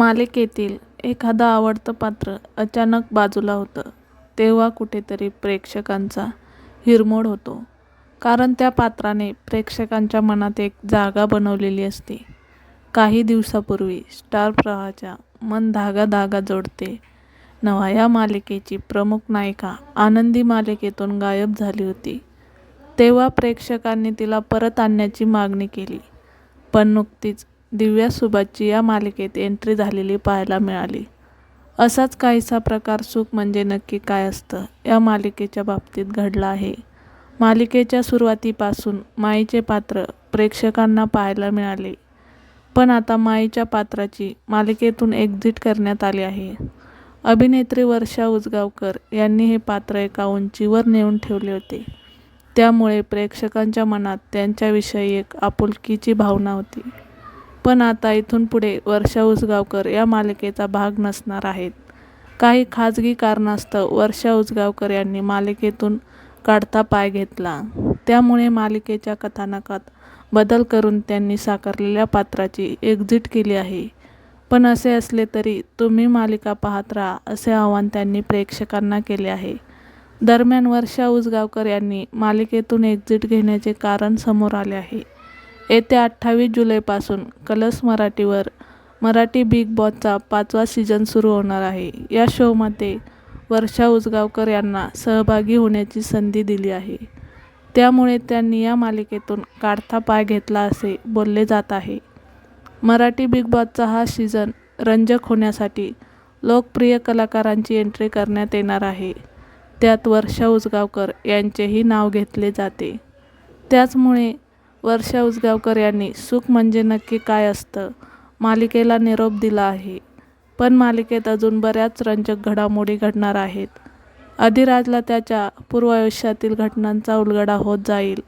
मालिकेतील एखादं आवडतं पात्र अचानक बाजूला होतं तेव्हा कुठेतरी प्रेक्षकांचा हिरमोड होतो. कारण त्या पात्राने प्रेक्षकांच्या मनात एक जागा बनवलेली असते. काही दिवसापूर्वी स्टार प्रवाहाच्या मन धागा धागा जोडते नवा या मालिकेची प्रमुख नायिका आनंदी मालिकेतून गायब झाली होती. तेव्हा प्रेक्षकांनी तिला परत आणण्याची मागणी केली. पण नुकतीच दिव्या सुभाषची या मालिकेत एंट्री झालेली पाहायला मिळाली. असाच काहीसा प्रकार सुख म्हणजे नक्की काय असतं या मालिकेच्या बाबतीत घडला आहे. मालिकेच्या सुरुवातीपासून माईचे पात्र प्रेक्षकांना पाहायला मिळाले. पण आता माईच्या पात्राची मालिकेतून एक्झिट करण्यात आली आहे. अभिनेत्री वर्षा उसगावकर यांनी हे पात्र एका उंचीवर नेऊन ठेवले होते. त्यामुळे प्रेक्षकांच्या मनात त्यांच्याविषयी एक आपुलकीची भावना होती. पण आता इथून पुढे वर्षा उसगावकर या मालिकेचा भाग नसणार आहेत. काही खाजगी कारणास्तव वर्षा उसगावकर यांनी मालिकेतून काढता पाय घेतला. त्यामुळे मालिकेच्या कथानकात बदल करून त्यांनी साकारलेल्या पात्राची एक्झिट केली आहे. पण असे असले तरी तुम्ही मालिका पाहत राहा असे आवाहन त्यांनी प्रेक्षकांना केले आहे. दरम्यान वर्षा उसगावकर यांनी मालिकेतून एक्झिट घेण्याचे कारण समोर आले आहे. येत्या अठ्ठावीस जुलैपासून कलर्स मराठीवर मराठी बिग बॉसचा पाचवा सीझन सुरू होणार आहे. या शोमध्ये वर्षा उसगावकर यांना सहभागी होण्याची संधी दिली आहे. त्यामुळे त्यांनी या मालिकेतून काढता पाय घेतला असे बोलले जात आहे. मराठी बिग बॉसचा हा सीझन रंजक होण्यासाठी लोकप्रिय कलाकारांची एंट्री करण्यात येणार आहे. त्यात वर्षा उसगावकर यांचेही नाव घेतले जाते. त्याचमुळे वर्षा उसगावकर यांनी सुख म्हणजे नक्की काय असतं मालिकेला निरोप दिला आहे. पण मालिकेत अजून बऱ्याच रंजक घडामोडी घडणार आहेत. अधिराजला त्याच्या पूर्वायुष्यातील घटनांचा उलगडा होत जाईल.